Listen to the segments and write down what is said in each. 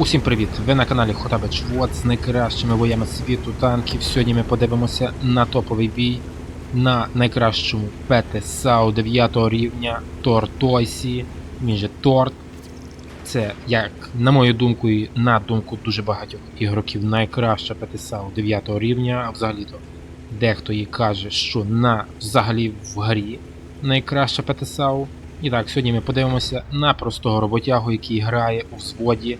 Усім привіт! Ви на каналі Хотабич Вот з найкращими боями світу танків. Сьогодні ми подивимося на топовий бій на найкращому ПТ-САУ 9 рівня Тортойсі, же Торт. Це, як на мою думку, і на думку дуже багатьох ігроків, найкраща ПТ-САУ 9 рівня, а взагалі-то дехто і каже, що на взагалі в грі найкраща ПТ-САУ. І так, сьогодні ми подивимося на простого роботягу, який грає у взводі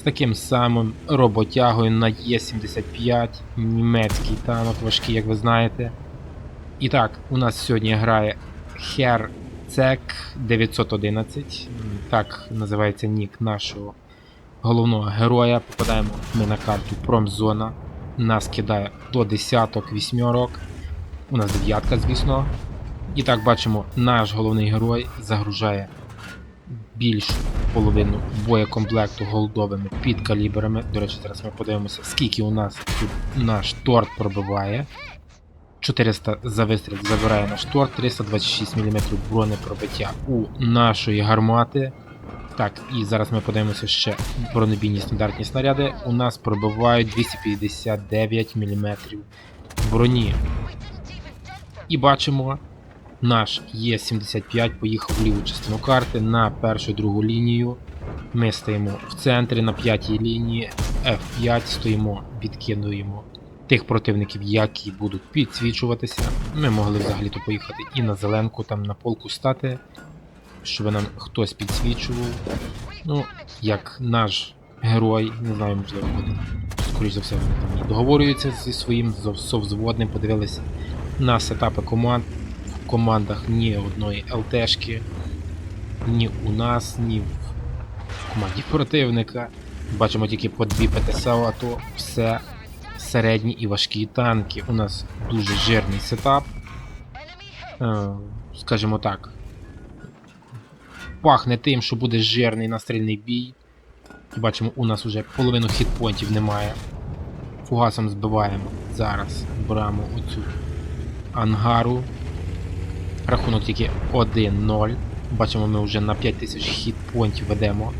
з таким самим роботягою на Е75, німецький танок важкий, як ви знаєте. І так, у нас сьогодні грає Херцек 911, так називається нік нашого головного героя. Попадаємо ми на карту Промзона. Нас кидає до десяток, вісьмерок. У нас дев'ятка, звісно. І так бачимо, наш головний герой загружає більшу половину боєкомплекту голдовими підкалібрами. До речі, зараз ми подивимося, скільки у нас тут наш торт пробиває. 400 за вистріл забирає наш торт, 326 мм бронепробиття у нашої гармати. Так, і зараз ми подивимося ще бронебійні стандартні снаряди. У нас пробивають 259 мм броні. І бачимо, наш Е75 поїхав в ліву частину карти на першу другу лінію. Ми стоїмо в центрі на п'ятій лінії, F5 стоїмо, відкидуємо тих противників, які будуть підсвічуватися. Ми могли взагалі-то поїхати і на зеленку, там на полку стати, щоб нам хтось підсвічував. Ну, як наш герой, не знаю, можливо, буде. Скоріше за все, вони там договорюються зі своїм совзводним, подивилися на сетапи команд. Командах ні одної ЛТшки, ні у нас, ні в команді противника. Бачимо тільки по дві ПТСАУ, а то все середні і важкі танки. У нас дуже жирний сетап. Е, скажімо так. Пахне тим, що буде жирний настрільний бій. Бачимо, у нас вже половину хітпонтів немає. Фугасом збиваємо зараз браму оцю ангару. Рахунок тільки 1-0. Бачимо, ми вже на 5000 хітпонтів ведемо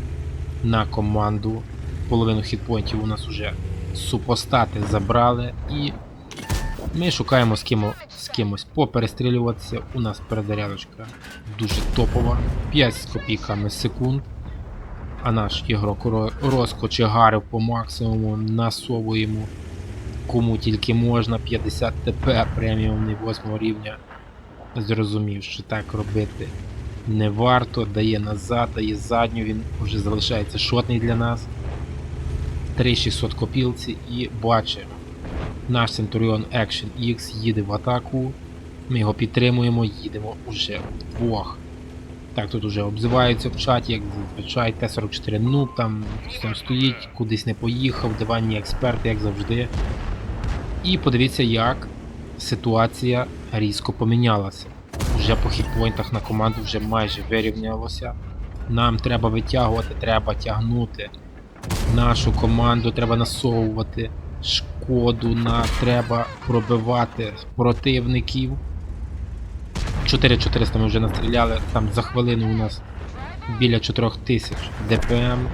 на команду. Половину хітпонтів у нас вже супостати забрали і ми шукаємо з, кимо, з кимось поперестрілюватися. У нас перезарядочка дуже топова. 5 з копійками секунд. А наш ігрок ро- розкочегарив по максимуму, насовуємо кому тільки можна. 50 ТП преміумний 8 рівня. Зрозумів, що так робити не варто. Дає назад, дає задню, він вже залишається шотний для нас. 3600 копілці і бачимо. Наш Centurion Action X їде в атаку. Ми його підтримуємо, їдемо уже вдвох. Так, тут уже обзиваються в чаті, як зазвичай Т-44 нуб, там там стоїть, кудись не поїхав, диванні експерти, як завжди. І подивіться, як ситуація різко помінялася. Вже по хітпойнтах на команду вже майже вирівнялося. Нам треба витягувати, треба тягнути. Нашу команду треба насовувати шкоду, на треба пробивати противників. 4400 ми вже настріляли, там за хвилину у нас біля 4000 ДПМ,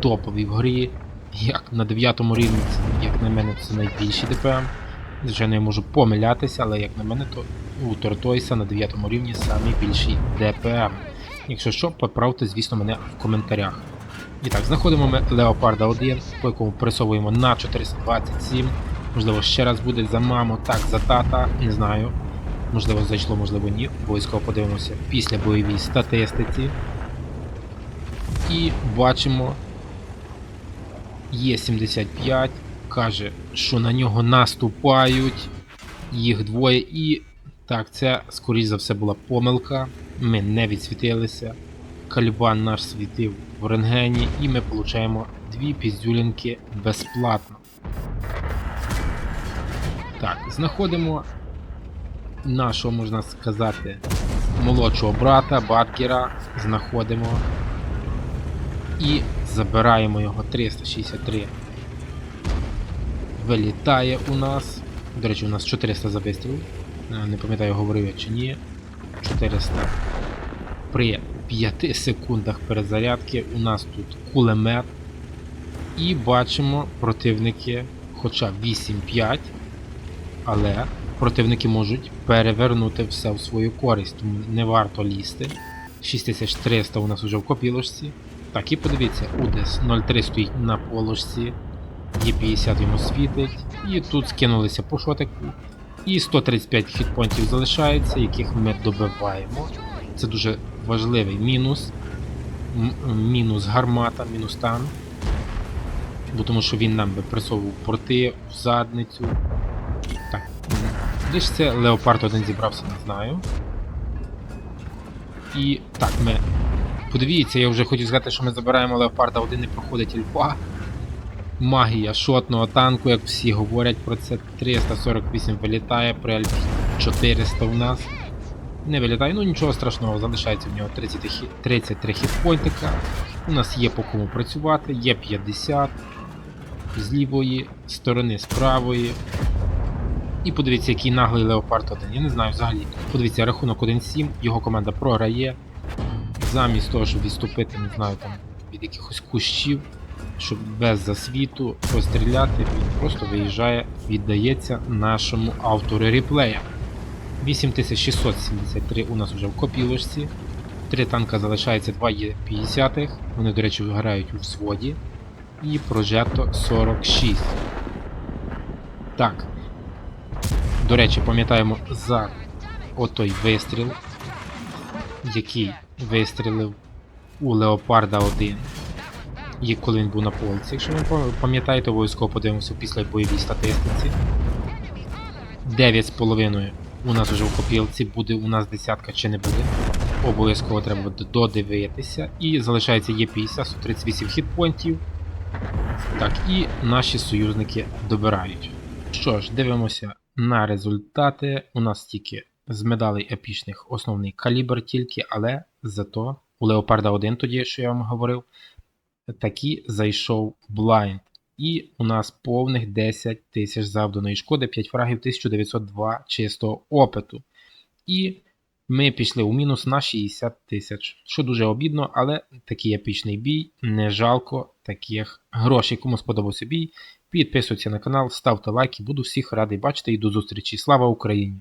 топові в грі. Як на 9 рівні, як на мене, це найбільші ДПМ. Звичайно, я можу помилятися, але як на мене, то у Тортойса на 9 рівні самі більші ДПМ. Якщо що, поправте, звісно, мене в коментарях. І так, знаходимо ми Леопарда 1, по якому пересовуємо на 427. Можливо, ще раз буде за маму, так, за тата, не знаю. Можливо, зайшло, можливо, ні. Обов'язково подивимося після бойовій статистиці. І бачимо. Є 75, каже, що на нього наступають. Їх двоє і. Так, це, скоріш за все, була помилка. Ми не відсвітилися. Кальбан наш світив в рентгені, і ми отримуємо дві піздюлінки безплатно. Так, знаходимо нашого, можна сказати, молодшого брата, Батгера. Знаходимо і забираємо його 363. Вилітає у нас. До речі, у нас 400 за вистріл. Е, Не пам'ятаю, говорив я чи ні. 400 при 5 секундах перезарядки у нас тут кулемет. І бачимо противники, хоча 8-5, але противники можуть перевернути все в свою користь, тому не варто лізти. 6300 у нас вже в копілочці. Так, і подивіться, Удес 03 стоїть на положці, є 50 йому світить, і тут скинулися по шотику. І 135 хітпонтів залишається, яких ми добиваємо. Це дуже важливий мінус. Мінус гармата, мінус танк. Бо тому що він нам би присовував порти в задницю. Так. Де ж це Леопард один зібрався, не знаю. І так, ми. Подивіться, я вже хотів сказати, що ми забираємо Леопарда 1 і проходить ільфа. Магія шотного танку, як всі говорять про це. 348 вилітає, при 400 у нас. Не вилітає, ну нічого страшного, залишається в нього 30 хі- 33 хітпойнтика. У нас є по кому працювати, є 50 з лівої сторони, з правої. І подивіться, який наглий Леопард 1. Я не знаю взагалі. Подивіться, рахунок 1-7, його команда програє. Замість того, щоб відступити, не знаю, там від якихось кущів, щоб без засвіту постріляти, він просто виїжджає, віддається нашому автору реплея. 8673 у нас вже в копілочці. Три танка залишається, два є 50 Вони, до речі, грають у взводі. І прожето 46. Так. До речі, пам'ятаємо за отой вистріл, який вистрілив у Леопарда 1. І коли він був на полці. Якщо ви пам'ятаєте, обов'язково подивимося після бойовій статистиці. 9,5 у нас вже в копілці, буде у нас десятка чи не буде. Обов'язково треба додивитися. І залишається Є50, 138 хітпонтів. Так, і наші союзники добирають. Що ж, дивимося на результати. У нас тільки з медалей епічних основний калібр тільки, але зато у Леопарда 1 тоді, що я вам говорив, таки зайшов блайнд. І у нас повних 10 тисяч завданої шкоди, 5 фрагів, 1902 чистого опиту. І ми пішли у мінус на 60 тисяч, що дуже обідно, але такий епічний бій, не жалко таких грошей. Кому сподобався бій, підписуйтесь на канал, ставте лайки, буду всіх радий бачити і до зустрічі. Слава Україні!